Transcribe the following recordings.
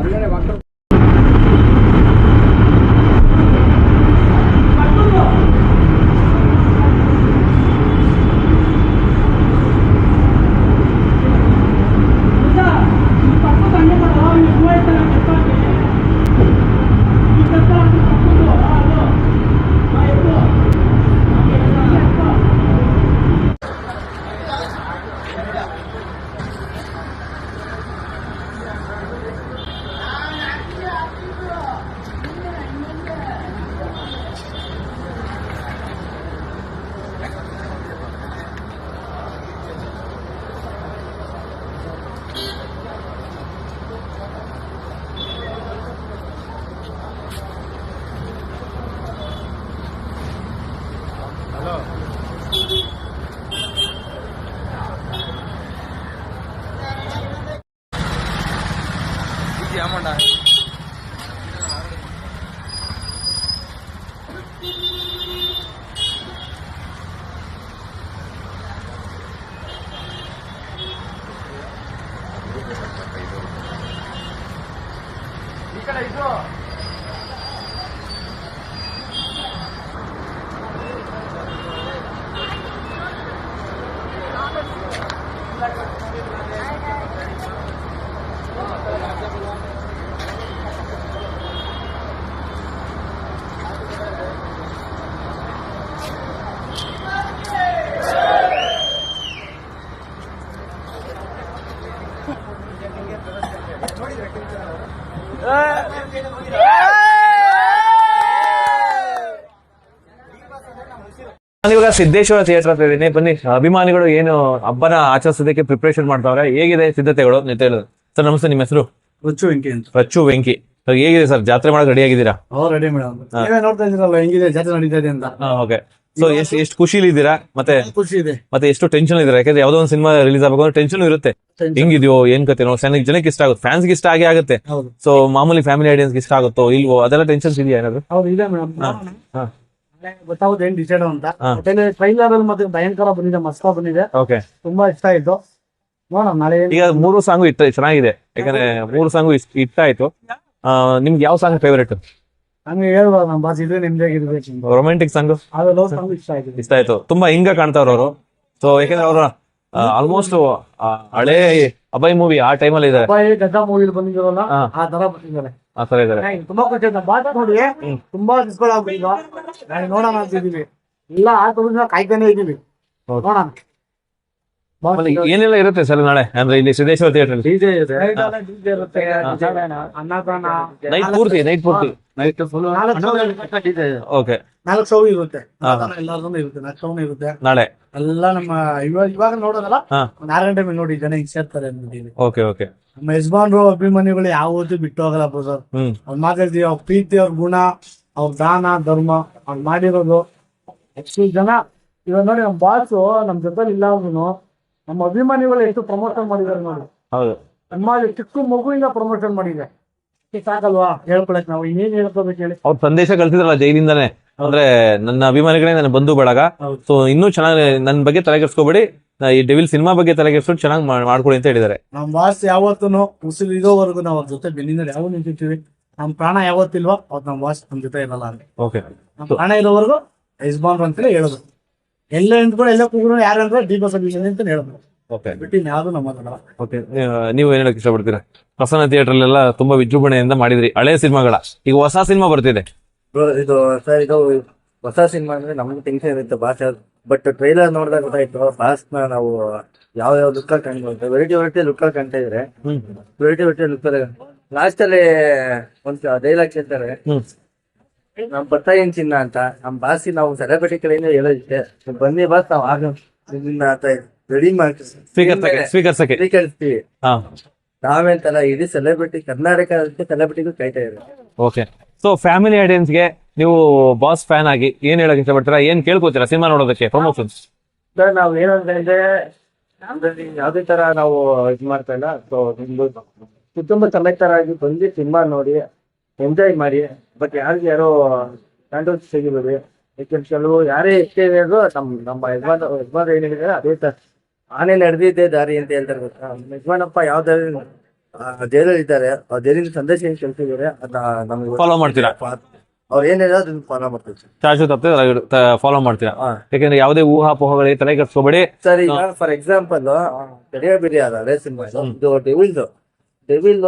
అందుకనే వర్కర్ ஏமாண்டாங்க. ನಾನಿವಾಗ ಸಿದ್ದೇಶ್ವರ ಥಿಯೇಟರ್ ಹತ್ರ ಇದ್ದೀನಿ ಬನ್ನಿ ಅಭಿಮಾನಿಗಳು ಏನು ಹಬ್ಬನ ಆಚರಿಸೋದಕ್ಕೆ ಪ್ರಿಪರೇಷನ್ ಮಾಡ್ತಾವ್ರೆ? ಹೇಗಿದೆ ಸಿದ್ಧತೆಗಳು? ಅಂತ ಹೇಳೋದು. ಸರ್ ನಮಸ್ತೆ ನಿಮ್ಮ ಹೆಸರು? ರಚು ವೆಂಕಿ ಅಂತ. ರಚ್ಚು ವೆಂಕಿ. ಸರ್ ಹೇಗಿದೆ ಸರ್? ಜಾತ್ರೆ ಮಾಡಕ್ ರೆಡಿ ಆಗಿದ್ದೀರಾ? Ready madam. ನೀವೇ ನೋಡ್ತಾ ಇದ್ದೀರಲ್ಲ ಹೆಂಗಿದೆ ಜಾತ್ರೆ ನಡೀತಾ ಇದೆ ಅಂತ. ಓಕೆ ಸೊ ಎಷ್ಟು ಎಷ್ಟು ಖುಷಿಲಿ ಇದ್ದೀರಾ? ಮತ್ತೆ ಖುಷಿ ಇದೆ. ಮತ್ತೆ ಎಷ್ಟು ಟೆನ್ಷನ್ ಇದ್ದಾರೆ? ಯಾಕಂದ್ರೆ ಯಾವ್ದೋ ಒಂದು ಸಿನಿಮಾ ರಿಲೀಸ್ ಆಗಬೇಕು ಅಂದ್ರೆ ಟೆನ್ಷನ್ ಇರುತ್ತೆ. ಹೆಂಗಿದೆಯೋ ಏನ್ ಕತೆನೋ ಸಣ್ಣ ಜನಕ್ಕೆ ಇಷ್ಟ ಆಗುತ್ತೆ. ಫ್ಯಾನ್ಸ್ಗೆ ಇಷ್ಟ ಆಗೇ ಆಗುತ್ತೆ. ಸೊ ಮಾಮೂಲಿ ಫ್ಯಾಮಿಲಿ ಆಡಿಯನ್ಸ್ ಇಷ್ಟ ಆಗುತ್ತೋ ಇಲ್ವೋ ಅದೆಲ್ಲ ಟೆನ್ಷನ್ಸ್ ಇದೆಯಾ ಏನಾದ್ರು? ಹೌದು ಇದೆ ಮೇಡಮ್. ಹಾ. ಗೊತ್ತಾಗುತ್ತೆ ಏನ್ ಡಿಸೈಡ್ ಅಂತ. ಹಾ. ಟ್ರೈಲರ್ ಅಲ್ಲಿ ಮತ್ತೆ ಭಯಂಕರ ಬಂದಿದೆ ಮಸ್ತ ಬಂದಿದೆ. ಓಕೆ ತುಂಬಾ ಇಷ್ಟ ಆಯ್ತು. ನೋಡೋಣ ನಾಳೆ ಈಗ ಮೂರು ಸಾಂಗು ಇಟ್ಟ ಚೆನ್ನಾಗಿದೆ. ಯಾಕಂದ್ರೆ ಮೂರು ಸಾಂಗ್ ಇಷ್ಟ ಆಯ್ತು ನಿಮ್ಗೆ ಯಾವ ಸಾಂಗ್ ಫೇವರೇಟ್ ಹಂಗೆ ಹೇಳ್ಬೋದು ನಮ್ಮ ಬಾಸ್ ಇದ್ರೆ ನಿಮ್ದಾಗಿರ್ಬೇಕು ರೊಮ್ಯಾಂಟಿಕ್ ಸಾಂಗ್? ಅದು ಲವ್ ಸಾಂಗ್ ಇಷ್ಟ ಆಯ್ತು. ಇಷ್ಟ ಆಯ್ತು. ತುಂಬಾ ಹಿಂಗ ಕಾಣ್ತಾವ್ರ ಅವರು ಸೊ ಯಾಕಂದ್ರೆ ಅವರ ಆಲ್ಮೋಸ್ಟ್ ಹಳೆ ಅಭಯ್ ಮೂವಿ ಆ ಟೈಮಲ್ಲಿ ಇದೆ ಅಬ್ಬಾಯಿ ಗದ್ದ ಮೂವಿ ಬಂದಿದ್ದಾರಲ್ಲ ಆ ತರ ಬಂದಿದ್ದಾರೆ. ಆ ತರ ಇದಾರೆ ನನಗೆ ತುಂಬಾ ಖುಷಿ ಆಯ್ತು. ಬಾತ್ ನೋಡಿ ತುಂಬಾ ದಿಸ್ಗಳಾಗ್ಬಿಟ್ಟಿದ್ವ ನಾನು ನೋಡೋಣ ಅಂತಿದ್ದೀವಿ ಇಲ್ಲ ಆ ತಗೊಂಡ್ ಕಾಯ್ತಾನೆ ಇದೀವಿ ನೋಡೋಣ. ಏನೆಲ್ಲ ಇರುತ್ತೆ ಸರ್ ನಾಳೆ? ಅಂದ್ರೆ ಇಲ್ಲಿ ಸಿದ್ದೇಶ್ವರ ಥಿಯೇಟರ್ ಅಲ್ಲಿ? ಡಿಜೆ ಇದೆ. DJ ಇರುತ್ತೆ. ಅನ್ನದಾನ ನೈಟ್ ಪೂರ್ತಿ ನೈಟ್ ಪೂರ್ತಿ. ಓಕೆ ನಾಲ್ಕು ಶೋ ಇರುತ್ತೆ. ಎಲ್ಲಾರ್ದು ಇರುತ್ತೆ. ನಾಲ್ಕು ಶೋ ಇರುತ್ತೆ. ನಾಳೆ? ಎಲ್ಲ ನಮ್ಮ ಇವಾಗ ಇವಾಗ ನೋಡೋದಲ್ಲ. ಒಂದ್ ಆರು ಗಂಟೆ ಮೇಲೆ ನೋಡಿ ಜನ ಹಿಂಗ್ ಸೇರ್ತಾರೆ ಓಕೆ ಓಕೆ ನಮ್ಮ ಯಜಮಾನ್ರು ಅಭಿಮಾನಿಗಳು ಯಾವತ್ತೂ ಬಿಟ್ಟು ಹೋಗಲ್ಲ ಬ್ರದರ್ ಹ್ಮ್. ಅವ್ರು ಮಾತಾಡ್ತೀವಿ ಅವ್ರ ಪ್ರೀತಿ ಅವ್ರ ಗುಣ ಅವ್ರ ದಾನ ಧರ್ಮ ಅವ್ರು ಮಾಡಿರೋದು. ಎಷ್ಟು ಜನ ಇವಾಗ ನೋಡಿ ನಮ್ಮ ಬಾಸು ನಮ್ ಜೊತೆ ಇಲ್ಲ ಅಂದ್ರೂ ನಮ್ಮ ಅಭಿಮಾನಿಗಳು ಎಷ್ಟು ಪ್ರಮೋಷನ್ ಮಾಡಿದ್ದಾರೆ ನೋಡಿ. ಹೌದು. ನಮ್ಮ ಚಿಕ್ಕ ಮಗುವಿಂದ ಪ್ರಮೋಷನ್ ಮಾಡಿದೆ. ಸಾಕಲ್ವಾ? ಹೇಳ್ಕೊಳಕ್ ನಾವು ಇನ್ನೇನ್ ಹೇಳ್ಕೋಬೇಕು ಹೇಳಿ. ಅವ್ರ ಸಂದೇಶ ಕಳ್ಸಿದ್ರಲ್ಲ ಜೈಲಿಂದಾನೆ. ಅಂದ್ರೆ ನನ್ನ ಅಭಿಮಾನಿಗಳೇ ನನ್ನ ಬಂಧು ಬಳಗ. ಸೊ ಇನ್ನೂ ಚೆನ್ನಾಗಿ ನನ್ನ ಬಗ್ಗೆ ತಲೆ ಕೆಡ್ಸ್ಕೊಬೇಡಿ. ನಾ ಈ ಡೆವಿಲ್ ಸಿನಿಮಾ ಬಗ್ಗೆ ತಲೆ ಕೆಡ್ಸ್ಕೊಂಡು ಚೆನ್ನಾಗಿ ಮಾಡ್ಕೊಡಿ ಅಂತ ಹೇಳಿದ್ದಾರೆ. ನಮ್ ಬಾಸ್ ಯಾವತ್ತೂ ಉಸಿರು ಇರೋವರೆಗೂ ನಾವು ಅವ್ರ ಜೊತೆ ಬೆನ್ನಿಂದ ಯಾವ ನಿಂತಿರ್ತೀವಿ? ನಮ್ ಪ್ರಾಣ ಯಾವತ್ತಿಲ್ವಾ ಅವತ್ತು ನಮ್ ಬಾಸ್ ನಮ್ ಜೊತೆ ಇರಲ್ಲ ಅಂತ. ಓಕೆ ನಮ್ ಪ್ರಾಣ ಇರೋವರೆಗೂ ಯಜಮಾನ್ರು ಅಂತ ಹೇಳೋದು. ಎಲ್ಲ ನಿಂತ್ಕೊಂಡು ಎಲ್ಲ ಕೂಗ್ರು ಯಾರಂದ್ರೆ ದೀಪ ಸಬ್ಮಿಷನ್ ಅಂತ ಹೇಳೋದು. ಓಕೆ ಬಿಟ್ಟು ಯಾವ್ದು ನಮ್ಮ ಓಕೆ ನೀವು ಏನ್ ಹೇಳಕ್ ಇಷ್ಟಪಡ್ತೀರಾ? ಪ್ರಸನ್ನ ಥಿಯೇಟರ್ ಎಲ್ಲ ತುಂಬಾ ವಿಜೃಂಭಣೆಯಿಂದ ಮಾಡಿದ್ರಿ ಹಳೆ ಸಿನಿಮಾಗಳ ಈಗ ಹೊಸ ಸಿನಿಮಾ ಬರ್ತಿದೆ. ಬ್ರೋ ಇದು ಸರ್ ಇದು ಹೊಸ ಸಿನಿಮಾ ಅಂದ್ರೆ ನಮ್ಗೆ ಟೆನ್ಷನ್ ಇರುತ್ತೆ ಭಾಷೆ ಬಟ್ ಟ್ರೈಲರ್ ನೋಡಿದಾಗ ಗೊತ್ತಾಯ್ತು ನ ನಾವು ಯಾವ ಯಾವ ಲುಕ್ ಕಾಣ್ಬೋದು ವೆರೈಟಿ ವೆರೈಟಿ ಲುಕ್ ಕಾಣ್ತಾ ಇದ್ರೆ. ವೆರೈಟಿ ವೆರೈಟಿ ಲುಕ್ ಲಾಸ್ಟ್ ಅಲ್ಲಿ ಒಂದ್ ಡೈಲಾಗ್ ಹೇಳ್ತಾರೆ. ನಮ್ ಬರ್ತಾ ಏನ್ ಚಿನ್ನ ಅಂತ. ನಮ್ ಬಾಸಿ ನಾವು ಸೆಲೆಬ್ರಿಟಿ ಕಡೆಯಿಂದ ಹೇಳೋದಿದೆ. ಬನ್ನಿ ಬಾಸ್ ನಾವು ಆಗ ನಿನ್ನ ರೆಡಿ ಮಾಡಿ ಸ್ಪೀಕರ್ ಸಕೆ ಸ್ಪೀಕರ್ ಸಕೆ ಸ್ವೀಕರಿಸ್ತೀವಿ ನಾವೇಂತಲ್ಲ ಇಡೀ ಸೆಲೆಬ್ರಿಟಿ ಕರ್ನಾಟಕ ಸೆಲೆಬ್ರಿಟಿಗೂ ಕಾಯ್ತಾ ಇದೆ ಓಕೆ ಸೊ ಫ್ಯಾಮಿಲಿ ಆಡಿಯನ್ಸ್ಗೆ ನೀವು ಬಾಸ್ ಫ್ಯಾನ್ ಆಗಿ ಏನ್ ಹೇಳಕ್ ಇಷ್ಟಪಡ್ತೀರಾ? ಏನ್ ಕೇಳ್ಕೊತೀರಾ ಸಿನಿಮಾ ನೋಡೋದಕ್ಕೆ ಪ್ರಮೋಷನ್ಸ್ ಸರ್, ನಾವ್ ಏನಂತ ಹೇಳಿದ್ರೆ ಯಾವ್ದೇ ತರ ನಾವು ಇದ್ ಮಾಡ್ತಾ ಇಲ್ಲ. ಸೊ ನಿಮ್ದು ಕುಟುಂಬ ಸಮೇತರಾಗಿ ಬಂದು ಸಿನಿಮಾ ನೋಡಿ, ಎಂಜಾಯ್ ಮಾಡಿ, ಬಟ್ ಯಾರಿಗೆ ಯಾರೋ ಕಂಟ್ರೋಲ್ ತೆಗಿಬೇಡಿ ಯಾಕಂದ್ರೆ ಕೆಲವು ಯಾರೇ ಎಷ್ಟೇ ನಮ್, ನಮ್ಮ ಯಜಮಾನ ಯಜಮಾನ ಏನ್ ಹೇಳಿದ್ರೆ, ಅದೇ ತರ. ಆನೆ ನಡೆದಿದ್ದೆ ದಾರಿ ಅಂತ ಹೇಳ್ತಾರೆ ಗೊತ್ತಾ? ಯಜಮಾನಪ್ಪ ಯಾವ ಜೈಲಲ್ಲಿ ಇದ್ದಾರೆ. ಆ ಜೈಲಿಂದ ಸಂದೇಶ ಏನ್ ಕಳ್ಸಿದ್ದಾರೆ ಅದನ್ನ ನಮ್ಗೆ ಫಾಲೋ ಮಾಡ್ತೀರಾ? ಅವ್ರು ಏನ್ ಹೇಳಿದ್ರೆ ಅದನ್ನ ಫಾಲೋ ಮಾಡ್ತೀವಿ ಸರ್. ಚಾಚು ತಪ್ಪದೆ ಫಾಲೋ ಮಾಡ್ತೀರಾ. ಯಾಕಂದ್ರೆ ಯಾವುದೇ ಊಹಾಪೋಹಗಳಿಗೆ ತಲೆ ಕಟ್ಸ್ಕೊಬೇಡಿ ಸರ್ ಈಗ ಫಾರ್ ಎಕ್ಸಾಂಪಲ್ ಕಡಿಯ ಬಿಡಿ ಅಲ್ಲ ರೇಸ್ ಇದು. ಡೆವಿಲ್ ಡೆವಿಲ್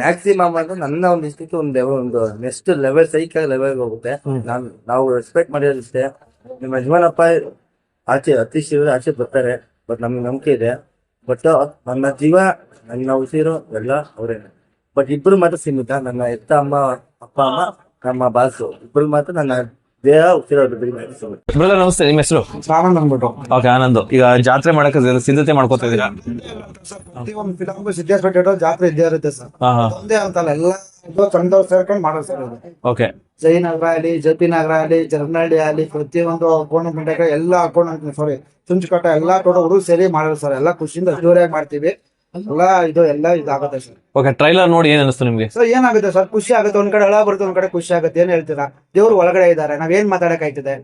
ಮ್ಯಾಕ್ಸಿಮಮ್ ಅಂದ್ರೆ ನನ್ನ ಒಂದು ಇಷ್ಟಕ್ಕೆ ಒಂದು ಒಂದು ನೆಕ್ಸ್ಟ್ ಲೆವೆಲ್ ಸೈಕ್ ಲೆವೆಲ್ ಹೋಗುತ್ತೆ. ನಾನು ನಾವು ರೆಸ್ಪೆಕ್ಟ್ ಮಾಡಿರೋದಿಷ್ಟೇ. ನಿಮ್ಮ ಯಜಮಾನಪ್ಪ ಆಚೆ ಅತಿ ಶಿವ ಆಚೆ ಬರ್ತಾರೆ ಬಟ್ ನಮ್ಗೆ ನಂಬಿಕೆ ಇದೆ. ಬಟ್ ನನ್ನ ಜೀವ ನನ್ನ ಉಸಿರು ಎಲ್ಲ ಅವರೇನೆ. ಬಟ್ ಇಬ್ರು ಮಾತ್ರ ಸೀಮಿತ. ನನ್ನ ಎತ್ತ ಅಮ್ಮ ಅಪ್ಪ ಅಮ್ಮ ನಮ್ಮ ಬಾಸು. ಇಬ್ರು ಮಾತ್ರ ನನ್ನ ದೇಹ ಬ್ರದರ್ ನಮಸ್ತೆ. ನಿಮ್ಮ ಹೆಸರು? ಆನಂದ್ ಅಂದ್ಬಿಟ್ಟು. ಓಕೆ ಆನಂದ್. ಈಗ ಜಾತ್ರೆ ಮಾಡಕ್ಕೆ ಸಿದ್ಧತೆ ಮಾಡ್ಕೋತಾ ಇದೀರಾ ಫಿಲಮ್ ಸಿದ್ದೇಶ್ವರ ಜಾತ್ರೆ ಇದ್ದೇ ಇರುತ್ತೆ ಸರ್. ಹಾ ಹಾ. ಒಂದೇ ಅಂತಲ್ಲ ಎಲ್ಲ ಇದು ತಂಡವ್ರು ಸೇರ್ಕೊಂಡು ಮಾಡೋದು ಸರ್ ಇದು. ಓಕೆ ಜಯನಗರ ಆಗಲಿ ಜಪಿ ನಗರ ಆಗಲಿ ಜರ್ನಳ್ಳಿ ಆಗಲಿ ಪ್ರತಿಯೊಂದು ಕೋಣಗುಂಟೆ ಎಲ್ಲ ಕೋಣ ಸಾರಿ ಚುಂಚುಕಟ್ಟ ಎಲ್ಲಾ ಹುಡುಗ ಸೇರಿ ಮಾಡೋದು ಸರ್. ಎಲ್ಲಾ ಖುಷಿಯಿಂದ ಜೋರಾಗಿ ಮಾಡ್ತೀವಿ. ಎಲ್ಲ ಇದು ಎಲ್ಲ ಇದಾಗುತ್ತೆ ಸರ್. ಓಕೆ ಟ್ರೈಲರ್ ನೋಡಿ ಏನ್ ಅನಿಸ್ತು ನಿಮ್ಗೆ? ಸೊ ಏನಾಗುತ್ತೆ ಸರ್? ಖುಷಿ ಆಗುತ್ತೆ ಒಂದ್ ಕಡೆ ಹಳ ಬರುತ್ತೆ ಒಂದ್ ಕಡೆ ಖುಷಿ ಆಗುತ್ತೆ. ಏನ್ ಹೇಳ್ತೀರಾ? ದೇವ್ರು ಒಳಗಡೆ ಇದ್ದಾರೆ. ನಾವೇನ್ ಮಾತಾಡಕ್ ಆಯ್ತದೆ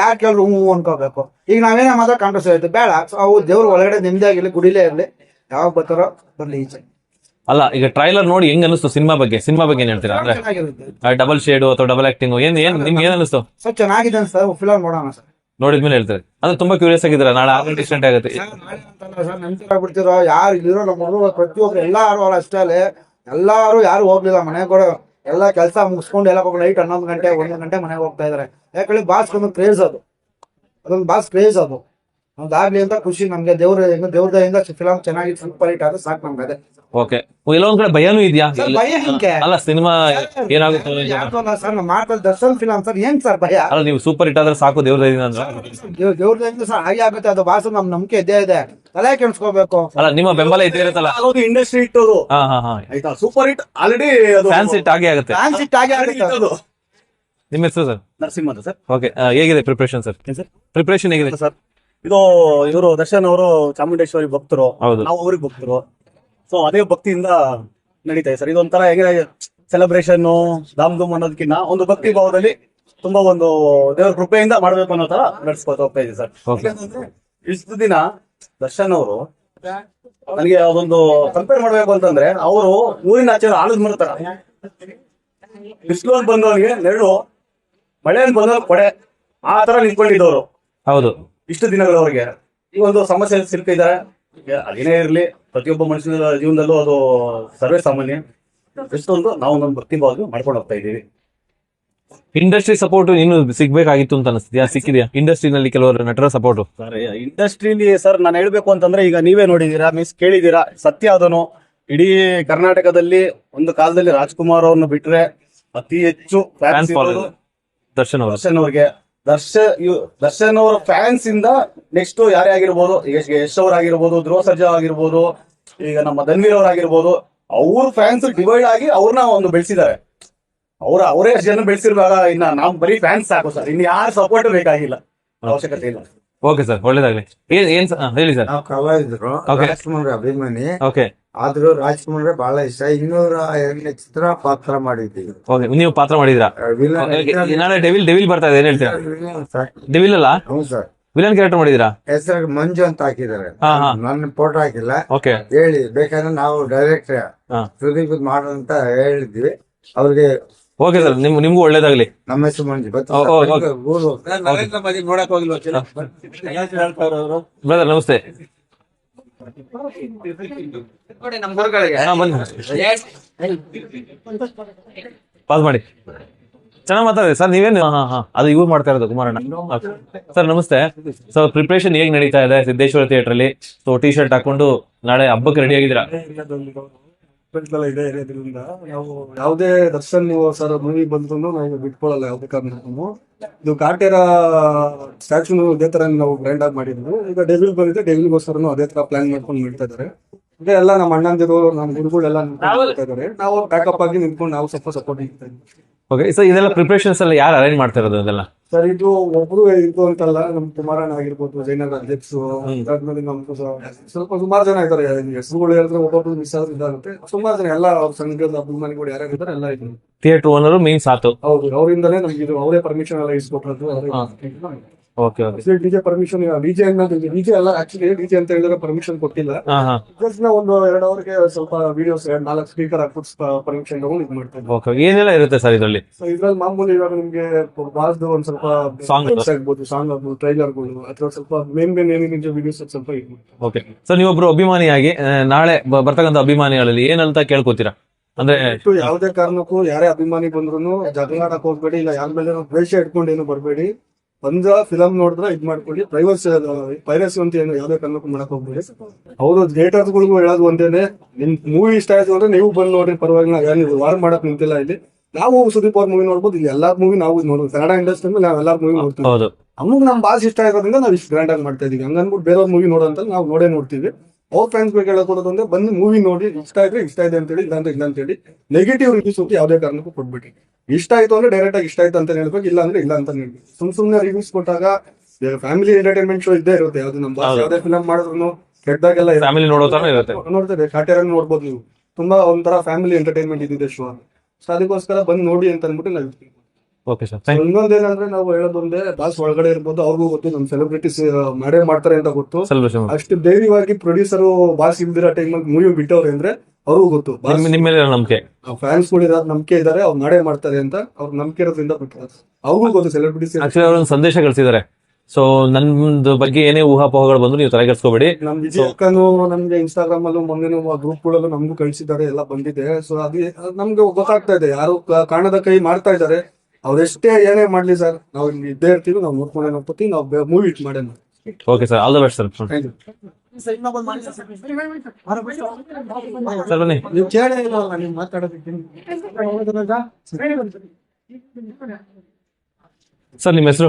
ಯಾರ್ ಕೇಳಿದ್ರು ಹ್ಞೂ ಅನ್ಕೋಬೇಕು. ಈಗ ನಾವೇನ ಮಾತಾಡ ಕಾಂಗ್ರೆಸ್ ಆಯ್ತು ಬೇಡ. ಸೊ ಅವು ದೇವ್ರ ಒಳಗಡೆ ನಿಮ್ದೇ ಆಗಿರ್ಲಿ ಗುಡಿಲೇ ಇರ್ಲಿ. ಯಾವಾಗ ಬರ್ತಾರೋ ಬರ್ಲಿ ಈಚೆ. ಅಲ್ಲ ಈಗ ಟ್ರೈಲರ್ ನೋಡಿ ಹೆಂಗ್ ಅನಿಸ್ತು ಸಿನಿಮಾ ಬಗ್ಗೆ? ಸಿನಿಮಾ ಬಗ್ಗೆ ಏನ್ ಹೇಳ್ತೀರಾ? ಅಂದ್ರೆ ಡಬಲ್ ಶೇಡ್ ಅಥವಾ ಡಬಲ್ ಆಕ್ಟಿಂಗ್ ಏನ್ ಏನ್ ನಿಮ್ಗೆ ಏನ್ ಅನಿಸ್ತು ಸರ್ ಚೆನ್ನಾಗಿದೆ ಸರ್ ಫಿಲಮ್ ನೋಡೋಣ ಸರ್. ನೋಡಿದ್ಮೇಲೆ ಹೇಳ್ತಾರೆ? ಅಂದ್ರೆ ತುಂಬಾ ಕ್ಯೂರಿಯಸ್ ಆಗಿದ್ರೆ ನಾಳೆ ಸ್ಟಾರ್ಟ್ ಆಗುತ್ತೆ. ಬಿಡ್ತಿರೋ ಯಾರು ಇಲ್ಲಿರೋ ನಮ್ಮ ಪ್ರತಿಯೊಬ್ರು ಎಲ್ಲಾರು ಅವ್ರ ಅಷ್ಟೇ ಅಲ್ಲೇ. ಎಲ್ಲಾರು ಯಾರು ಹೋಗ್ಲಿಲ್ಲ ಮನೆಗೆ ಕೂಡ ಎಲ್ಲ ಕೆಲಸ ಮುಗಿಸ್ಕೊಂಡು ಎಲ್ಲ ಹೋಗಿ ನೈಟ್ ಹನ್ನೊಂದು ಗಂಟೆ ಒಂದು ಗಂಟೆ ಮನೆಗೆ ಹೋಗ್ತಾ ಇದಾರೆ. ಯಾಕಂದ್ರೆ ಬಾಸ್ ಒಂದು ಕ್ರೇಜ್ ಅದು. ಅದೊಂದು ಬಾಸ್ ಕ್ರೇಜ್ ಅದು. ಅದಾಗ್ಲಿ ಅಂತ ಖುಷಿ. ನಮ್ಗೆ ದೇವ್ರ ದೇವ್ರ ದಯಿಂದ ಫಿಲಮ್ ಚೆನ್ನಾಗಿ ಸೂಪರ್ ಹಿಟ್ ಆದ್ರೆ ಸಾಕು ನಮ್ಗೆ ಅದೇ. ಓಕೆ ಒಂದ್ ಕಡೆ ಭಯನೂ ಇದೆಯಾ? ಸರ್, ಭಯ ಹೆಂಗೆ? ಅಲ್ಲ ಸಿನಿಮಾ ಏನಾಗುತ್ತೆ ಸರ್ ಮಾಡ್ತಾ ದರ್ಶನ್ ಫಿಲಂ ಸರ್ ಹೆಂಗ್ ಸರ್ ಭಯ? ಅಲ್ಲ ನೀವು ಸೂಪರ್ ಹಿಟ್ ಆದ್ರೆ ಸಾಕು ದೇವ್ರ ದಯದಿಂದ ಅಂದ್ರೆ? ದೇವ್ ದೇವ್ರ ದಯಿಂದ ಸರ್ ಹಾಗೆ ಆಗುತ್ತೆ. ಅದು ಬಾಸು ನಮ್ ನಂಬಿಕೆ ಇದ್ದೇ ಇದೆ. ತಲೆ ಕೆಣಸ್ಕೋಬೇಕು ಅಲ್ಲ ನಿಮ್ಮ ಬೆಂಬಲ ಇದ್ದೇ ಇರುತ್ತಲ್ಲ? ಆಗೋದು ಇಂಡಸ್ಟ್ರಿ ಹಿಟ್ ಹಾ ಹಾ ಹಾ. ಆಯ್ತಾ? ಸೂಪರ್ ಹಿಟ್ ಆಲ್ರೆಡಿ ಅದು. ಫ್ಯಾನ್ಸ್ ಹಿಟ್ ಆಗೇ ಆಗುತ್ತೆ. ಫ್ಯಾನ್ಸ್ ಹಿಟ್ ಆಗಿ ಆಗುತ್ತೆ. ಅದು. ನಿಮ್ಮ ಹೆಸರು ಸರ್? ನರಸಿಂಹ ಅಂತ ಸರ್ ಓಕೆ ಹೇಗಿದೆ ಪ್ರಿಪರೇಷನ್ ಸರ್? ಏನ್ ಸರ್? ಪ್ರಿಪ್ರೇಷನ್ ಹೇಗಿದೆ? ಸರ್ ಇದು ಇವರು ದರ್ಶನ್ ಅವರು ಚಾಮುಂಡೇಶ್ವರಿ ಭಕ್ತರು. ಹೌದು. ನಾವು ಅವ್ರಿಗೆ ಭಕ್ತರು ಸೊ ಅದೇ ಭಕ್ತಿಯಿಂದ ನಡೀತಾ ಇದೆ ಸರ್. ಇದೊಂಥರ ಹೇಗೆ ಸೆಲೆಬ್ರೇಷನ್ ಧಾಮ್ ಧೂಮ್ ಅನ್ನೋದಕ್ಕಿಂತ ಒಂದು ಭಕ್ತಿ ಭಾವದಲ್ಲಿ ತುಂಬಾ ಒಂದು ದೇವರ ಕೃಪೆಯಿಂದ ಮಾಡ್ಬೇಕು ಅನ್ನೋ ತರ ನಡೆಸ್ಕೊತ ಹೋಗ್ತಾ ಇದೆ ಸರ್. Okay. ಯಾಕಂತಂದ್ರೆ ಇಷ್ಟು ದಿನ ದರ್ಶನ್ ಅವರು ನನಗೆ ಅದೊಂದು ಕಂಪೇರ್ ಮಾಡ್ಬೇಕು ಅಂತಂದ್ರೆ ಅವರು ಊರಿನ ಆಚೆ ಆಲದ ಮಾಡ್ತಾರ ಬಿಸಿಲು ಅಂತ ಬಂದವನಿಗೆ ನೆರಳು ಮಳೆ ಅಂತ ಕೊಡೆ. ಆ ತರ ನಿಂತ್ಕೊಂಡಿದ್ದವರು. ಹೌದು. ಇಷ್ಟು ದಿನಗಳವರೆಗೆ. ಈ ಒಂದು ಸಮಸ್ಯೆ ಸಿಲುಕಿದ್ದಾರೆ ಅದೇನೇ ಇರಲಿ ಪ್ರತಿಯೊಬ್ಬ ಮನುಷ್ಯನ ಜೀವನದಲ್ಲೂ ಅದು ಸರ್ವೇ ಸಾಮಾನ್ಯ. ಎಷ್ಟೊಂದು ನಾವು ನಮ್ಮ ಭಕ್ತಿ ಮಾಡ್ಕೊಂಡು ಹೋಗ್ತಾ ಇದ್ದೀವಿ. ಇಂಡಸ್ಟ್ರಿ ಸಪೋರ್ಟ್ ಇನ್ನು ಸಿಗ್ಬೇಕಾಗಿತ್ತು ಅಂತ ಅನಿಸ್ತಿದ್ಯಾ? ಸಿಕ್ಕಿದ್ಯಾ? ಇಂಡಸ್ಟ್ರಿನಲ್ಲಿ ಕೆಲವರು ನಟರ ಸಪೋರ್ಟ್. ಸರ್ ಇಂಡಸ್ಟ್ರಿಲಿ ಸರ್ ನಾನು ಹೇಳ್ಬೇಕು ಅಂತಂದ್ರೆ ಈಗ ನೀವೇ ನೋಡಿದೀರಾ ಮೀನ್ಸ್ ಕೇಳಿದೀರಾ ಸತ್ಯ ಅದನು. ಇಡೀ ಕರ್ನಾಟಕದಲ್ಲಿ ಒಂದು ಕಾಲದಲ್ಲಿ ರಾಜ್ಕುಮಾರ್ ಅವ್ರನ್ನ ಬಿಟ್ರೆ ಅತಿ ಹೆಚ್ಚು ದರ್ಶನ್ ಅವರು. ದರ್ಶನ್ ಅವ್ರಿಗೆ. ದರ್ಶನ್ ದರ್ಶನ್ ಅವರ ಫ್ಯಾನ್ಸ್ ಇಂದ ನೆಕ್ಸ್ಟ್ ಯಾರೇ ಆಗಿರ್ಬೋದು ಯಶ್ ಯಶ್ ಅವರಾಗಿರ್ಬೋದು ಧ್ರುವ ಸರ್ಜಾ ಆಗಿರ್ಬೋದು ಈಗ ನಮ್ಮ ಧನ್ವೀರ್ ಅವರಾಗಿರ್ಬೋದು ಅವ್ರ ಫ್ಯಾನ್ಸ್ ಡಿವೈಡ್ ಆಗಿ ಅವ್ರನ್ನ ಒಂದು ಬೆಳೆಸಿದ್ದಾರೆ. ಅವ್ರ ಅವರೇ ಅಷ್ಟು ಜನ ಬೆಳೆಸಿರುವಾಗ ಇನ್ನ ನಾವು ಬರೀ ಫ್ಯಾನ್ಸ್ ಸಾಕು ಸರ್. ಇನ್ನು ಯಾರು ಸಪೋರ್ಟ್ ಬೇಕಾಗಿಲ್ಲ. ಅವಶ್ಯಕತೆ ಇಲ್ಲ. ಓಕೆ ಸರ್ ಒಳ್ಳೇದಾಗ್ಲಿ. ಏನ್ ಏನ್ ಹೇಳಿ ಸರ್. ನಾವು ಕಲಾವಿದರು Okay. ರಾಜ್ಕುಮಾರ್ ಅಭಿಮಾನಿ. ಓಕೆ ಆದ್ರೂ ರಾಜ್ಕುಮಾರ್ ಬಹಳ ಇಷ್ಟ. ಇನ್ನೂರ ಎರಡನೇ ಚಿತ್ರ ಪಾತ್ರ ಮಾಡಿದ್ದೀವಿ ಓಕೆ ನೀವು ಪಾತ್ರ ಮಾಡಿದ್ರಾ ವಿಲನ್ ನಾಳೆ ಡೆವಿಲ್ ಡೆವಿಲ್ ಬರ್ತಾ ಇದೆ ಏನ್ ಹೇಳ್ತೀರಾ? ಸರ್. ಡೆವಿಲ್ ಅಲ್ಲ? ಹ್ಞೂ ಸರ್. ವಿಲನ್ ಕ್ಯಾರೆಕ್ಟರ್ ಮಾಡಿದಿರಾ ಹೆಸರು ಮಂಜು ಅಂತ ಹಾಕಿದ್ದಾರೆ. ಹಾ, ಹಾ. ನನ್ನ ಫೋಟೋ ಹಾಕಿಲ್ಲ. ಓಕೆ ಹೇಳಿ ಬೇಕಾದ್ರೆ ನಾವು ಡೈರೆಕ್ಟರ್ ಹಾ. ಸುದೀಪ್ ಮಾಡೋದಂತ ಅಂತ ಹೇಳಿದ್ವಿ. ಅವ್ರಿಗೆ ಓಕೆ ಸರ್ ನಿಮ್ ನಿಮ್ಗೂ ಒಳ್ಳೇದಾಗ್ಲಿ. ನಮ್ಮ ಹೆಸರು ಮಂಜು. ಬರ್ತಾರೆ ಓ, ಓ, ಓಕೆ. ಸರ್? ಊರು ನರೇಂದ್ರ ಮೋದಿ ನೋಡಕ್ ಹೋಗಿಲ್ವಾ? ಬ್ರದರ್ ನಮಸ್ತೆ. ಪಾಸ್ ಮಾಡಿ. ಚೆನ್ನಾಗಿ ಮಾತಾಡಿದೆ ಸರ್ ನೀವೇನು ಹಾ ಹಾ ಅದು ಇವ್ರು ಮಾಡ್ತಾ ಇರೋದು ಕುಮಾರಣ್ಣ. ಸರ್ ನಮಸ್ತೆ. ಸರ್ ಪ್ರಿಪ್ರೇಷನ್ ಹೇಗೆ ನಡೀತಾ ಇದೆ ಸಿದ್ದೇಶ್ವರ ಥಿಯೇಟರ್ ಅಲ್ಲಿ? ಸೊ ಟಿ ಶರ್ಟ್ ಹಾಕೊಂಡು ನಾಳೆ ಹಬ್ಬಕ್ಕೆ ರೆಡಿ ಆಗಿದ್ದೀರಾ? ಇದೆ ಇರೋದ್ರಿಂದ ನಾವು ಯಾವುದೇ ದರ್ಶನ್ ನೀವು ಸರ್ ಮೂವಿ ಬಂದ್ರು ನಾವು ಬಿಟ್ಕೊಳ್ಳಲ್ಲ ಯಾವುದೇ ಕಾರಣಕ್ಕೂ ಇದು ಕಾಟೇರ ಸ್ಟ್ಯಾಚು ಇದೇ ತರ ನಾವು ಗ್ರ್ಯಾಂಡ್ ಆಗಿ ಮಾಡಿದ್ವಿ. ಈಗ ಡೆವಿಲ್ ಬಂದಿದೆ ಡೆವಿಲ್ಗೋಸ್ಕರನು ಅದೇ ತರ ಪ್ಲಾನ್ ಮಾಡ್ಕೊಂಡು ಮಾಡ್ತಾ ಇದ್ದಾರೆ. ಅಂದ್ರೆ ಎಲ್ಲ ನಮ್ಮ ಅಣ್ಣಂದಿರು, ನಮ್ಮ ಗುರುಗಳೆಲ್ಲ ಇದ್ದಾರೆ. ನಾವು ಬ್ಯಾಕಪ್ ಆಗಿ ನಿಂತ್ಕೊಂಡು ನಾವು ಸ್ವಲ್ಪ ಸಪೋರ್ಟ್ ಮಾಡ್ತಾ ಇದ್ದೀವಿ ಓಕೆ ಸೊ ಇದೆಲ್ಲ ಪ್ರಿಪ್ರೇಷನ್ಸ್ ಎಲ್ಲ ಯಾರು ಅರೇಂಜ್ ಮಾಡ್ತಾ ಇರೋದು ಇದೆಲ್ಲ ಸರ್ ಇದು ಒಬ್ರು ಇದು ಅಂತಲ್ಲ ನಮ್ ಕುಮಾರಣ್ಣ ಆಗಿರ್ಬೋದು ಜೈನರ ಅಧ್ಯಕ್ಷರು ಅದಾದ್ಮೇಲೆ ನಮ್ದು ಸ- ಸ್ವಲ್ಪ ಸುಮಾರು ಜನ ಇದ್ದಾರೆ. ಹೆಸರುಗಳು ಹೇಳಿದ್ರೆ ಒಬ್ಬೊಬ್ರು ಮಿಸ್ ಆದ್ರೆ ಇದಾಗುತ್ತೆ. ಸುಮಾರು ಜನ ಎಲ್ಲ ಅವ್ರ ಸಂಘದ ಅಭಿಮಾನಿಗಳು ಯಾರ್ಯಾರು ಇದ್ದಾರೆ ಎಲ್ಲ ಇದ್ರು ಥಿಯೇಟರ್ ಓನರ್ ಮೀನ್ಸ್ ಆತು. ಹೌದು ಅವರಿಂದಲೇ ನಮ್ಗೆ ಇದು ಅವರೇ ಪರ್ಮಿಷನ್ ಎಲ್ಲ ಇಸ್ಕೊಟ್ರದ್ದು. Okay okay DJ permission DJ DJ ಅಲ್ಲ ಆಕ್ಚುಲಿ ಡಿಜೆ ಅಂತ ಹೇಳಿದ್ರೆ ಪರ್ಮಿಷನ್ ಕೊಟ್ಟಿಲ್ಲ. ಜಸ್ಟ್ ನಾವು ಒಂದು ಎರಡು ಅವರ್ಗೆ ಸ್ವಲ್ಪ ವಿಡಿಯೋಸ್ ಎರಡ್ ನಾಲ್ಕು ಸ್ಪೀಕರ್ ಹಾಕ್ಬಿಟ್ಟು ಪರ್ಮಿಷನ್ ತಗೊಂಡು ಇದು ಓಕೆ ಏನೆಲ್ಲ ಇರುತ್ತೆ ಸರ್ ಇದರಲ್ಲಿ? ಸೊ ಇದ್ರಲ್ಲಿ ಮಾಮೂಲಿ ಇವಾಗ ನಿಮ್ಗೆ ಬಾಸ್ದು ಒಂದ್ ಸ್ವಲ್ಪ ಸಾಂಗ್ ಆಗ್ಬೋದು ಸಾಂಗ್ ಆಗ್ಬೋದು ಟ್ರೈಲರ್ಗಳು ಅಥವಾ ಸ್ವಲ್ಪ ಮೇನ್ ಮೇನ್ ಏನೇನಿದೆ ವಿಡಿಯೋಸ್ ಸ್ವಲ್ಪ ಇದು ಓಕೆ ಸರ್ ನೀವೊಬ್ರು ಅಭಿಮಾನಿಯಾಗಿ ನಾಳೆ ಬರ್ತಕ್ಕಂತ ಬರ್ತಕ್ಕಂಥ ಅಭಿಮಾನಿಗಳಲ್ಲಿ ಏನಂತ ಕೇಳ್ಕೊತೀರಾ? ಅಂದ್ರೆ ಯಾವುದೇ ಕಾರಣಕ್ಕೂ ಯಾರೇ ಅಭಿಮಾನಿ ಬಂದ್ರು ಜಗಳ ಹೋಗ್ಬೇಡಿ ಇಲ್ಲ ಯಾರ ಮೇಲೆ ದ್ವೇಷ ಇಟ್ಕೊಂಡು ಏನು ಬರ್ಬೇಡಿ. ಬಂದ್ರ ಫಿಲಂ ನೋಡಿದ್ರೆ ಇದ್ ಮಾಡ್ಕೊಳ್ಳಿ. ಪ್ರೈವಸ್ ಪೈರಸಿ ಅಂತ ಏನು ಯಾವ್ದೇ ಕಾರಣಕ್ಕೂ ಮಾಡಕ್ ಹೋಗ್ಬೋದು ಅವರು ಥಿಯೇಟರ್ಗಳಿಗೂ ಹೇಳೋದು ಒಂದೇನೆ ನಿಮ್ ಮೂವಿ ಇಷ್ಟ ಆಯ್ತು ಅಂದ್ರೆ ನೀವು ಬಂದ್ ನೋಡ್ರಿ ಪರವಾಗಿಲ್ಲ ಯಾರು ನೀವು ವಾರ ಮಾಡಕ್ ನಿಂತಿಲ್ಲ ಇಲ್ಲಿ. ನಾವು ಸುದೀಪ್ ಅವ್ರ ಮೂವಿ ನೋಡ್ಬೋದು ಇಲ್ಲಿ ಎಲ್ಲಾ ಮೂವಿ ನಾವು ನೋಡ್ಬೋದು. ಕನ್ನಡ ಇಂಡಸ್ಟ್ರಿ ಮೇಲೆ ನಾವ್ ಎಲ್ಲಾರ ಮೂವಿ ನೋಡ್ತೀವಿ. ನಮಗ್ ನಮ್ ಬಾಸ್ ಇಷ್ಟ ಆಗೋದ್ರಿಂದ ನಾವ್ ಇಷ್ಟು ಗ್ರ್ಯಾಂಡ್ ಆಗಿ ಮಾಡ್ತಾ ಇದೀವಿ. ಹಂಗನ್ಬಿಟ್ಟು ಬೇರೆಯವ್ರ ಮೂವಿ ನೋಡೋಂತ ನಾವು ನೋಡೇ ನೋಡ್ತೀವಿ. ಅವ್ರ ಫ್ಯಾನ್ಸ್ ಗಳಿಗೆ ಅಂದ್ರೆ ಬಂದು ಮೂವಿ ನೋಡಿ ಇಷ್ಟ ಆಯ್ತು ಇಷ್ಟ ಇದೆ ಅಂತೇಳಿ ಇಲ್ಲ ಅಂದ್ರೆ ಇಲ್ಲ ಅಂತೇಳಿ ನೆಗೆಟಿವ್ ರಿವ್ಯೂಸ್ ಅಂತ ಯಾವುದೇ ಕಾರಣಕ್ಕೂ ಕೊಡ್ಬಿಡಿ ಇಷ್ಟ ಆಯ್ತು ಅಂದ್ರೆ ಡೈರೆಕ್ಟ್ ಆಗಿ ಇಷ್ಟ ಆಯ್ತು ಅಂತ ಹೇಳ್ಬೇಕು ಇಲ್ಲ ಅಂದ್ರೆ ಇಲ್ಲ ಅಂತ ಹೇಳ್ಬೇಕು ಸುಮ್ ಸುಮ್ನೆ ರಿವ್ಯೂಸ್ ಕೊಟ್ಟಾಗ ಫ್ಯಾಮಿಲಿ ಎಂಟರ್ಟೈನ್ಮೆಂಟ್ ಶೋ ಇದ್ದೇ ಇರುತ್ತೆ ಯಾವ್ದು ನಮ್ಮ. ಯಾವ್ದೇ ಫಿಲಂ ಮಾಡಿದ್ರು ಕೆಟ್ಟದಾಗೆಲ್ಲ. ಫ್ಯಾಮಿಲಿ ಇರುತ್ತೆ ನೋಡ್ತಾರೆ ಕಾಟೇರ ನೋಡ್ಬೋದು ನೀವು ತುಂಬಾ ಒಂಥರ ಫ್ಯಾಮಿಲಿ ಎಂಟರ್ಟೈನ್ಮೆಂಟ್ ಇದಿದೆ ಶೋ ಸೊ ಅದಕ್ಕೋಸ್ಕರ ಬಂದು ನೋಡಿ ಅಂತ ಅಂದ್ಬಿಟ್ಟು ನಾವು. ಓಕೆ ಸರ್ ಥ್ಯಾಂಕ್ ಇನ್ನೊಂದೇನಂದ್ರೆ ನಾವು ಹೇಳೋದೊಂದೇ ಬಾಸ್ ಒಳಗಡೆ ಇರ್ಬೋದು ಅವ್ರಿಗೂ ಗೊತ್ತು ನಮ್ ಸೆಲೆಬ್ರಿಟೀಸ್ ಮಾಡೇ ಮಾಡ್ತಾರೆ ಅಂತ ಗೊತ್ತು. ಸೆಲೆಬ್ರೇಷನ್ ಅಷ್ಟು ಧೈರ್ಯವಾಗಿ ಪ್ರೊಡ್ಯೂಸರ್ ಬಾಸ್ ಇಲ್ದಿರೋ ಟೈಮ್ ಮೂವಿ ಬಿಟ್ಟವ್ರೆ ಅಂದ್ರೆ ಅವ್ರಿಗೂ ಗೊತ್ತು. ನಿಮ್ಮ ಮೇಲೆ ಇರೋ ನಂಬಿಕೆ. ಫ್ಯಾನ್ಸ್ಗಳು ನಂಬಿಕೆ ಇದಾರೆ ಅವ್ರು ಮಾಡೇ ಮಾಡ್ತಾರೆ ಅಂತ ಅವ್ರ ನಂಬಿಕೆ ಇರೋದ್ರಿಂದ ಬಿಟ್ಟಿದ್ದಾರೆ ಅವ್ರಿಗೂ ಗೊತ್ತು ಸೆಲೆಬ್ರಿಟೀಸ್ ಆಕ್ಚುಲಿ ಅವರೊಂದು ಸಂದೇಶ ಕಳಿಸಿದ್ದಾರೆ. ಸೊ ನನ್ನ ಬಗ್ಗೆ ಏನೇ ಊಹಾಪೋಹಗಳು ಬಂದ್ರು ನೀವು ತಲೆಗೆಡ್ಸ್ಕೊಬೇಡಿ ನಮ್ ವಿಜಯ್ ಅಕ್ಕನು ನಮ್ಗೆ ಇನ್ಸ್ಟಾಗ್ರಾಮ್ ಅಲ್ಲೂ ಮೊನ್ನೆ ಗ್ರೂಪ್ ಗಳಲ್ಲೂ ನಮಗೂ ಕಳಿಸಿದ್ದಾರೆ ಎಲ್ಲ ಬಂದಿದೆ. ಸೊ ಅದು ನಮ್ಗೆ ಗೊತ್ತಾಗ್ತಾ ಇದೆ ಯಾರು ಕಾಣದ ಕೈ ಮಾಡ್ತಾ ಇದ್ದಾರೆ. ಅವ್ರೆಷ್ಟೇ ಏನೇ ಮಾಡ್ಲಿ ಸರ್ ನಾವು ಇಲ್ಲಿ ಇದ್ದೇ ಇರ್ತೀವಿ ನಾವು ನೋಡ್ಕೊಂಡೇ ನೋಡ್ಕೊತೀವಿ ನಾವು ಮೂವಿ ಇಟ್ ಮಾಡೋಣ. Okay sir all the best sir Thank you. Sir ಬನ್ನಿ. ನೀವು ಕೇಳೇ ಇಲ್ಲ ನೀವು ಮಾತಾಡೋದಕ್ಕೆ? ಸರ್ ನಿಮ್ಮ ಹೆಸರು?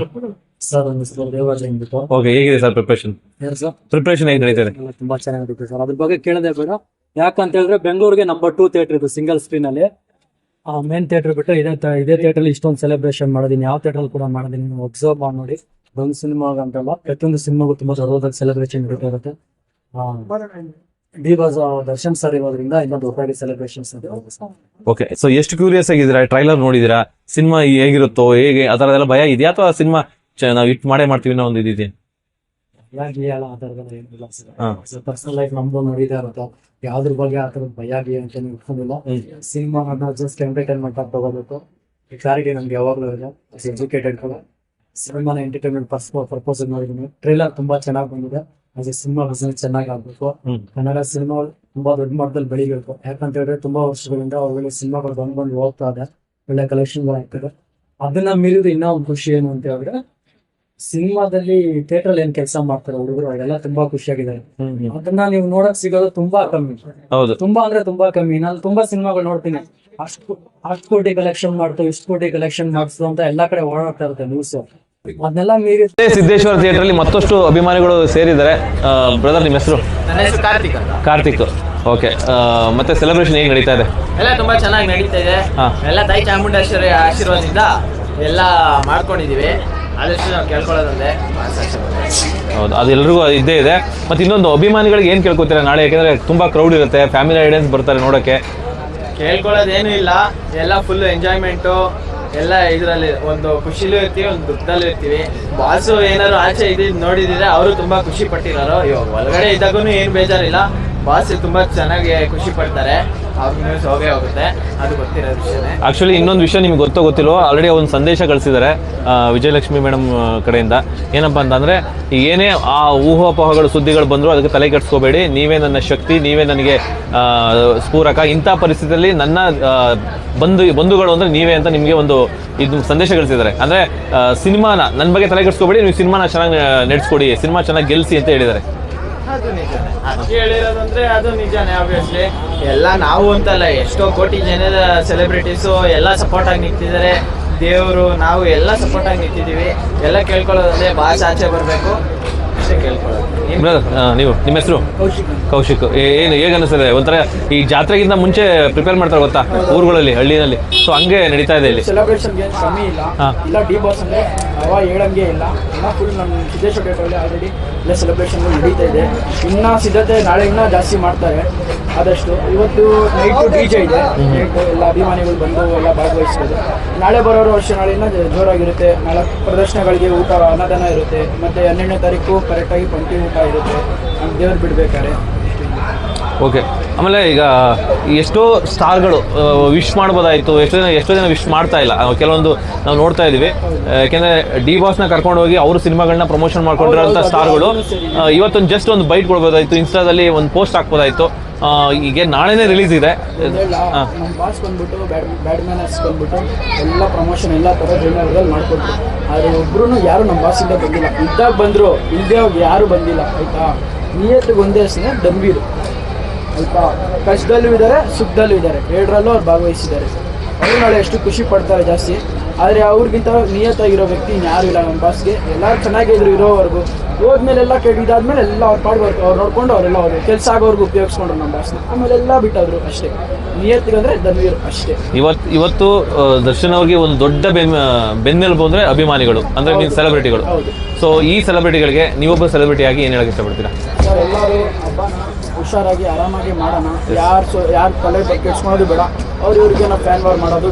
ಸರ್ ನನ್ನ ಹೆಸರು ದೇವರಾಜ್ ಅಂದ್ಬಿಟ್ಟು ಓಕೆ ಹೇಗಿದೆ ಸರ್ ಪ್ರಿಪ್ರೇಷನ್ ಏನು ಸರ್ ಪ್ರಿಪ್ರೇಷನ್ ಹೇಗೆ ನಡೀತಿದೆ ತುಂಬಾ ಚೆನ್ನಾಗಿರುತ್ತೆ ಸರ್ ಅದ್ರ ಬಗ್ಗೆ ಕೇಳದೆ ಬೇಡ. ಯಾಕಂತ ಹೇಳಿದ್ರೆ ಬೆಂಗಳೂರಿಗೆ ನಂಬರ್ ಟೂ ಥಿಯೇಟರ್ ಇದು ಸಿಂಗಲ್ ಸ್ಕ್ರೀನ್ ಅಲ್ಲಿ. ಮೇನ್ ಥಿಯೇಟರ್ ಬಿಟ್ಟು ಇದೇ ಇದೇ ಥಿಯೇಟರ್ ಇಷ್ಟೊಂದು ಸೆಲೆಬ್ರೇಷನ್ ಮಾಡಿದೀನಿ. ಯಾವ ಥಿಯೇಟರ್ ಕೂಡ ಮಾಡಿದೀನಿ ನೀವು ಒಬ್ಸರ್ವ್ ಮಾಡಿ ನೋಡಿ. ಒಂದು ಸಿನಿಮಾ ಅಂತಲ್ಲ ಪ್ರತಿಯೊಂದು ಸಿನಿಮಾಗೂ ತುಂಬಾ ದೊಡ್ಡದಾಗಿ ಸೆಲೆಬ್ರೇಷನ್ ಇರುತ್ತೆ ಡಿ ಬಾಸ್ ದರ್ಶನ್ ಸರ್ ಇರೋದ್ರಿಂದ ಇನ್ನೊಂದು ದೊಡ್ಡದಾಗಿ ಸೆಲೆಬ್ರೇಷನ್ಸ್ ಓಕೆ ಸೊ ಎಷ್ಟು ಕ್ಯೂರಿಯಸ್ ಆಗಿದ್ದೀರಾ? ಟ್ರೈಲರ್ ನೋಡಿದಿರಾ ಸಿನಿಮಾ ಹೇಗಿರುತ್ತೋ ಹೇಗೆ ಆ ಭಯ ಇದೆಯಾ ಅಥವಾ ಸಿನಿಮಾ ನಾವು ಇಟ್ ಮಾಡೇ ಮಾಡ್ತೀವಿ ಅನ್ನೋ ಒಂದು ಇದಿದೆ ಪರ್ಸನಲ್ ಲೈಫ್ ನಮ್ದು ನೋಡಿದೇ ಇರುತ್ತೆ ಯಾವ್ದ್ರ ಬಗ್ಗೆ ಆ ಥರದ ಭಯ ಆಗಿ ಅಂತ ಇಟ್ಕೊಂಡಿಲ್ಲ ಸಿನಿಮಾ ಜಸ್ಟ್ ಎಂಟರ್ಟೈನ್ಮೆಂಟ್ ಆಗಿ ತಗೋಬೇಕು. ಕ್ಲಾರಿಟಿ ನಮ್ಗೆ ಯಾವಾಗಲೂ ಇದೆ. ಎಜುಕೇಟೆಡ್ ಕೂಡ. ಸಿನಿಮಾನ ಎಂಟರ್ಟೈನ್ಮೆಂಟ್ ಫಸ್ಟ್ ಪರ್ಪೋಸ್ ನೋಡಿದೀನಿ ಟ್ರೈಲರ್ ತುಂಬಾ ಚೆನ್ನಾಗಿ ಬಂದಿದೆ. ಅದೇ ಸಿನಿಮಾ ಬಿಸ್ನೆಸ್ ಚೆನ್ನಾಗಿ ಆಗ್ಬೇಕು. ಕನ್ನಡ ಸಿನಿಮಾ ತುಂಬಾ ದೊಡ್ಡ ಮಟ್ಟದಲ್ಲಿ ಬೆಳಿಬೇಕು. ಯಾಕಂತ ಹೇಳಿದ್ರೆ ತುಂಬಾ ವರ್ಷಗಳಿಂದ ಅವುಗಳ ಸಿನಿಮಾಗಳು ಬಂದ್ ಬಂದು ಹೋಗ್ತಾ ಇದೆ. ಒಳ್ಳೆ ಕಲೆಕ್ಷನ್ ಆಗ್ತದೆ ಅದನ್ನ ಮೀರಿದ್ರೆ ಇನ್ನೂ ಒಂದು ಖುಷಿ ಏನು ಅಂತ ಹೇಳಿದ್ರೆ ಸಿನಿಮಾದಲ್ಲಿ ಥಿಯೇಟರ್ ಏನ್ ಕೆಲಸ ಮಾಡ್ತಾರೆ ಹುಡುಗರು ಅವರೆಲ್ಲ ತುಂಬಾ ಖುಷಿಯಾಗಿದ್ದಾರೆ. ಅದನ್ನ ನೀವು ನೋಡಕ್ ಸಿಗೋದು ತುಂಬಾ ಕಮ್ಮಿ. ಹೌದು. ತುಂಬಾ ಅಂದ್ರೆ ತುಂಬಾ ಕಮ್ಮಿ. ನಾನು ತುಂಬಾ ಸಿನಿಮಾಗಳು ನೋಡ್ತೀನಿ. ಅಷ್ಟು ಅಷ್ಟು ಕೋಟಿ ಕಲೆಕ್ಷನ್ ಮಾಡ್ತು ಇಷ್ಟು ಕೋಟಿ ಕಲೆಕ್ಷನ್ ಮಾಡಿಸ್ತು ಅಂತ ಎಲ್ಲಾ ಕಡೆ ಓಡಾಡ್ತಾ ಇರುತ್ತೆ ನ್ಯೂಸ್ ಅದನ್ನೆಲ್ಲ ಮೀರಿ ಸಿದ್ದೇಶ್ವರ ಥಿಯೇಟರ್ ಅಲ್ಲಿ ಮತ್ತಷ್ಟು ಅಭಿಮಾನಿಗಳು ಸೇರಿದ್ದಾರೆ. ಬ್ರದರ್ ನಿಮ್ಮ ಹೆಸರು? ಕಾರ್ತಿಕ್ ಅಂತ. ಕಾರ್ತಿಕ್. ಓಕೆ ಮತ್ತೆ ಸೆಲೆಬ್ರೇಷನ್ ಹೇಗೆ ನಡೀತಾ ಇದೆ? ಎಲ್ಲ ತುಂಬಾ ಚೆನ್ನಾಗಿ ನಡೀತಾ ಇದೆ. ಎಲ್ಲ ತಾಯಿ ಚಾಮುಂಡೇಶ್ವರಿ ಆಶೀರ್ವಾದದಿಂದ ಎಲ್ಲ ಮಾಡ್ಕೊಂಡಿದೀವಿ. ಆದಷ್ಟು ನಾವು ಕೇಳ್ಕೊಳ್ಳೋದಂದ್ರೆ ಹೌದು ಅದು ಎಲ್ರಿಗೂ ಇದ್ದೇ ಇದೆ. ಮತ್ತೆ ಇನ್ನೊಂದು ಅಭಿಮಾನಿಗಳಿಗೆ ಏನು ಕೇಳ್ಕೊತೀರಾ ನಾಳೆ? ಯಾಕಂದ್ರೆ ತುಂಬಾ ಕ್ರೌಡ್ ಇರುತ್ತೆ ಫ್ಯಾಮಿಲಿ ಐಡೆನ್ಸ್ ಬರ್ತಾರೆ ನೋಡಕ್ಕೆ ಕೇಳ್ಕೊಳ್ಳೋದೇನು ಇಲ್ಲ. ಎಲ್ಲ ಫುಲ್ ಎಂಜಾಯ್ಮೆಂಟು ಎಲ್ಲ ಇದರಲ್ಲಿ ಒಂದು ಖುಷಿಲೂ ಇರ್ತೀವಿ, ಒಂದು ದುಃಖದಲ್ಲೂ ಇರ್ತೀವಿ. ಬಾಸು ಏನಾದ್ರು ಆಚೆ ಇದ್ ನೋಡಿದ್ರೆ ಅವರು ತುಂಬಾ ಖುಷಿ ಪಟ್ಟಿರೋರು. ಇವಾಗ ಒಳಗಡೆ ಇದ್ದಾಗೂ ಏನು ಬೇಜಾರಿಲ್ಲ. ಬಾಸ್ ತುಂಬಾ ಚೆನ್ನಾಗಿ ಖುಷಿ ಪಡ್ತಾರೆ. ಆಕ್ಚುಲಿ ಇನ್ನೊಂದು ವಿಷಯ ನಿಮ್ಗೆ ಗೊತ್ತೋ ಗೊತ್ತಿಲ್ವೋ ಆಲ್ರೆಡಿ ಒಂದು ಸಂದೇಶ ಕಳಿಸಿದ್ದಾರೆ ವಿಜಯಲಕ್ಷ್ಮಿ ಮೇಡಮ್ ಕಡೆಯಿಂದ. ಏನಪ್ಪ ಅಂತಂದ್ರೆ, ಏನೇ ಆ ಊಹಾಪೋಹಗಳು, ಸುದ್ದಿಗಳು ಬಂದರೂ ಅದಕ್ಕೆ ತಲೆ ಕೆಡಿಸ್ಕೋಬೇಡಿ. ನೀವೇ ನನ್ನ ಶಕ್ತಿ, ನೀವೇ ನನಗೆ ಸ್ಫೂರಕ. ಇಂಥ ಪರಿಸ್ಥಿತಿಯಲ್ಲಿ ನನ್ನ ಬಂಧು, ಬಂಧುಗಳು ಅಂದ್ರೆ ನೀವೇ ಅಂತ ನಿಮಗೆ ಒಂದು ಇದು ಸಂದೇಶ ಕಳಿಸಿದ್ದಾರೆ ಅಂದ್ರೆ ಸಿನಿಮಾನ ನನ್ನ ಬಗ್ಗೆ ತಲೆ ಕೆಡಿಸ್ಕೋಬೇಡಿ, ನೀವು ಸಿನಿಮಾನ ಚೆನ್ನಾಗಿ ನಡೆಸ್ಕೊಡಿ, ಸಿನಿಮಾ ಚೆನ್ನಾಗಿ ಗೆಲ್ಸಿ ಅಂತ ಹೇಳಿದ್ದಾರೆ ಅದು ನಿಜಾನೇ ಅಕ್ಕಿ ಹೇಳಿರೋದಂದ್ರೆ ಅದು ನಿಜಾನೇ ಆಬ್ವಿಯಸ್ಲಿ ಎಲ್ಲ ನಾವು ಅಂತಲ್ಲ ಎಷ್ಟೋ ಕೋಟಿ ಜನ ಸೆಲೆಬ್ರಿಟೀಸು ಎಲ್ಲ ಸಪೋರ್ಟ್ ಆಗಿ ನಿಂತಿದ್ದಾರೆ. ದೇವರು ನಾವು ಎಲ್ಲ ಸಪೋರ್ಟ್ ಆಗಿ ನಿಂತಿದ್ದೀವಿ. ಎಲ್ಲ ಕೇಳ್ಕೊಳ್ಳೋದಂದ್ರೆ ಭಾಷೆ ಆಚೆ ಬರಬೇಕು. ಬ್ರದರ್ ನೀವು ನಿಮ್ಮ ಹೆಸರು? ಕೌಶಿಕ್. ಏನು ಹೇಗೆ ಅನಿಸ್ತದೆ? ಒಂಥರ ಈ ಜಾತ್ರೆಗಿಂತ ಮುಂಚೆ ಪ್ರಿಪೇರ್ ಮಾಡ್ತಾರೆ ಗೊತ್ತಾ? ಊರುಗಳಲ್ಲಿ ಹಳ್ಳಿನಲ್ಲಿ. ಸೊ ಹಂಗೆ ನಡೀತಾ ಇದೆ ಇಲ್ಲಿ. ಕಮ್ಮಿ ಇಲ್ಲ. ಇಲ್ಲ ಡಿ ಬಾಸ್ ಅಂದ್ರೆ ಅವ ಹೇಳಂಗೆ ಇಲ್ಲ. ಇನ್ನ ಫುಲ್ ನಮ್ಮ ಸಿದ್ದೇಶ್ವರ ಥಿಯೇಟ್ರಲ್ಲಿ ಆಲ್ರೆಡಿ ಎಲ್ಲ ಸೆಲೆಬ್ರೇಷನ್ ನಡೀತಾ ಇದೆ. ಇನ್ನ ಸಿದ್ಧತೆ ನಾಳೆ ಇನ್ನೂ ಜಾಸ್ತಿ ಮಾಡ್ತಾರೆ ಆದಷ್ಟು. ಇವತ್ತು ನೈಟು ಡಿ ಜೆ ಇದೆ. ನೈಟ್ ಎಲ್ಲ ಅಭಿಮಾನಿಗಳು ಬಂದು ಎಲ್ಲ ಭಾಗವಹಿಸ್ಬೋದು ನಾಳೆ ಬರೋರು ವರ್ಷ ನಾಳೆ ಇನ್ನೂ ಜೋರಾಗಿರುತ್ತೆ. ನಾಳೆ ಪ್ರದರ್ಶನಗಳಿಗೆ ಊಟ ಅನ್ನದಾನ ಇರುತ್ತೆ. ಮತ್ತೆ ಹನ್ನೆರಡನೇ ತಾರೀಕು ಕರೆಕ್ಟಾಗಿ ಪಂಕ್ತಿ ಊಟ ಇರುತ್ತೆ. ದೇವ್ರು ಬಿಡ್ಬೇಕಾರೆ ಓಕೆ ಆಮೇಲೆ ಈಗ ಎಷ್ಟೋ ಸ್ಟಾರ್ಗಳು ವಿಶ್ ಮಾಡ್ಬೋದಾಯಿತು ಎಷ್ಟೋ ಜನ ಎಷ್ಟೋ ಜನ ವಿಶ್ ಮಾಡ್ತಾ ಇಲ್ಲ. ಕೆಲವೊಂದು ನಾವು ನೋಡ್ತಾ ಇದೀವಿ ಯಾಕೆಂದರೆ ಡಿ ಬಾಸ್ನ ಕರ್ಕೊಂಡು ಹೋಗಿ ಅವರು ಸಿನಿಮಾಗಳನ್ನ ಪ್ರಮೋಷನ್ ಮಾಡ್ಕೊಂಡಿರೋಂಥ ಸ್ಟಾರ್ಗಳು ಇವತ್ತೊಂದು ಜಸ್ಟ್ ಒಂದು ಬೈಟ್ ಕೊಡ್ಬೋದಾಯ್ತು. ಇನ್ಸ್ಟಾದಲ್ಲಿ ಒಂದು ಪೋಸ್ಟ್ ಹಾಕ್ಬೋದಾಯ್ತು. ಈಗ ನಾಳೆನೇ ರಿಲೀಸ್ ಇದೆ. ನಮ್ಮ ಬಾಸ್ ಬಂದ್ಬಿಟ್ಟು ಬ್ಯಾಡ್ ಬ್ಯಾಡ್ ಮ್ಯಾನರ್ಸ್ ಬಂದ್ಬಿಟ್ಟು ಎಲ್ಲ ಪ್ರಮೋಷನ್ ಎಲ್ಲ ಥರ ಜನರಲ್ಲಿ ಮಾಡ್ಕೊಟ್ರು. ಆದರೆ ಒಬ್ರು ಯಾರು ನಮ್ಮ ಬಾಸಿಂದ ಬಂದಿಲ್ಲ. ಇದ್ದಾಗ ಬಂದರು ಇಲ್ಲದೆ ಹೋಗಿ ಯಾರು ಬಂದಿಲ್ಲ ಆಯಿತಾ? ನಿಯತ್ತಿಗೆ ಒಂದೇ ಹೆಸರೇ ದಂಬೀರು ಆಯಿತಾ? ಕಷ್ಟದಲ್ಲೂ ಇದ್ದಾರೆ ಸುಖದಲ್ಲೂ ಇದ್ದಾರೆ ಎರಡರಲ್ಲೂ ಅವ್ರು ಭಾಗವಹಿಸಿದ್ದಾರೆ. ಅವರು ನಾಳೆ ಎಷ್ಟು ಖುಷಿ ಪಡ್ತಾರೆ ಜಾಸ್ತಿ. ಆದರೆ ಅವ್ರಿಗಿಂತ ನಿಯತ್ತಾಗಿರೋ ವ್ಯಕ್ತಿ ಯಾರು ಇಲ್ಲ ನಮ್ಮ ಬಾಸ್ಗೆ ಎಲ್ಲರೂ ಚೆನ್ನಾಗಿದ್ರು ಇರೋವರೆಗೂ. ಹೋದ್ಮೇಲೆಲ್ಲ ಕೆಟ್ಟ ಇದಾದ್ಮೇಲೆ ಎಲ್ಲ ಅವ್ರು ಪಾಡ್ಬಾರ್ದು ಅವ್ರು ನೋಡ್ಕೊಂಡು ಅವರೆಲ್ಲ ಹೋದ್ರು ಕೆಲಸ ಆಗೋರ್ಗು ಉಪಯೋಗಿಸ್ಕೊಂಡ್ರು ನಮ್ಮ ಬಾಸ್ನ ಆಮೇಲೆ ಎಲ್ಲ ಬಿಟ್ಟಾದ್ರು ಅಷ್ಟೇ. ನಿಯತ್ತಿಗಂದ್ರೆ ಧನ್ವೀರ್ ಅಷ್ಟೇ. ಇವತ್ತು ಇವತ್ತು ದರ್ಶನ್ ಅವ್ರಿಗೆ ಒಂದು ದೊಡ್ಡ ಬೆನ್ ಬೆನ್ನೆಲುಬು ಅಂದ್ರೆ ಅಭಿಮಾನಿಗಳು ಅಂದ್ರೆ ನೀವು ಸೆಲೆಬ್ರಿಟಿಗಳು ಸೊ ಈ ಸೆಲೆಬ್ರಿಟಿಗಳಿಗೆ ನೀವೊಬ್ಬ ಸೆಲೆಬ್ರಿಟಿ ಆಗಿ ಏನು ಹೇಳಕ್ಕೆ ಇಷ್ಟಪಡ್ತೀರಾ? ಸರ್ ಎಲ್ಲರೂ ಹಬ್ಬನ ಹುಷಾರಾಗಿ ಆರಾಮಾಗಿ ಮಾಡೋಣ. ಯಾರು ಸೊ ಯಾರು ತಲೆ ಕೆಡ್ಸ್ಕೊಳ್ಳೋದು ಬೇಡ. ಅವ್ರ ಇವ್ರಿಗೆ ನಾವು ಫ್ಯಾನ್ ವಾರ್ ಮಾಡೋದು